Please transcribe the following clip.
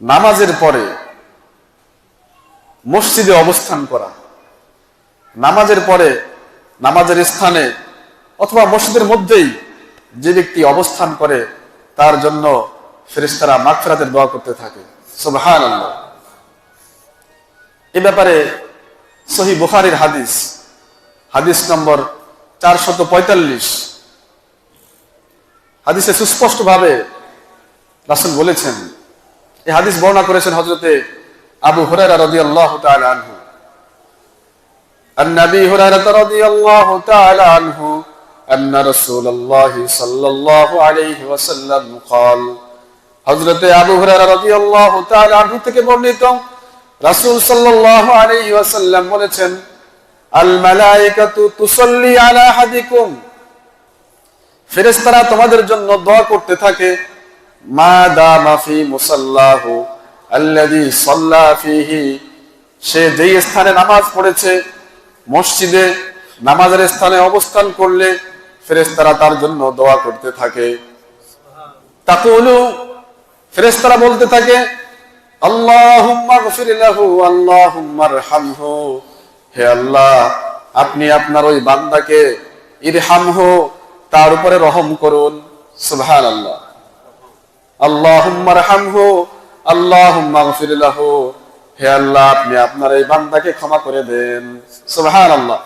নামাজের পরে মসজিদে অবস্থান করা, নামাজের পরে নামাজের স্থানে অথবা মসজিদের মধ্যেই যে ব্যক্তি অবস্থান করে, তার জন্য ফেরেশতারা মাগফিরাতের দোয়া করতে থাকে। সুবহানাল্লাহ। এ ব্যাপারে সহি বুখারীর হাদিস হাদিস নম্বর চারশত পঁয়তাল্লিশ। হাদিসে সুস্পষ্টভাবে রাসূল বলেছেন এই হাদিস বর্ণনা করেছেন হজরতে আবু হুরায়রা রাদিয়াল্লাহু তাআলা আনহু عن ابي هريره رضي الله تعالى عنه ان رسول الله صلى الله عليه وسلم قال হযরতে আবু হুরায়রা রাদিয়াল্লাহু তাআলা আনহু থেকে বর্ণিত রাসূল সাল্লাল্লাহু আলাইহি ওয়াসাল্লাম বলেছেন আল মালাইকাতু তুসাল্লি আলা আহাদিকুম ফেরেশতারা তোমাদের জন্য দোয়া করতে থাকে মা দামা ফি মুসাল্লাহু আল্লাযী সাল্লা ফিহি। সে যেই স্থানে নামাজ পড়েছে, মসজিদে নামাজের স্থানে অবস্থান করলে ফেরেশতারা তার জন্য দোয়া করতে থাকে। তাকে তাকুলু, ফেরেশতারা বলতে থাকে হে আল্লাহ, আপনি আপনার ওই বান্দাকে ইরহামহু, তার উপরে রহম করুন। সুবহানাল্লাহ। আল্লাহুম্মা আল্লাহ আপনি আপনার এই বান্দাকে ক্ষমা করে দেন। সুবহানাল্লাহ।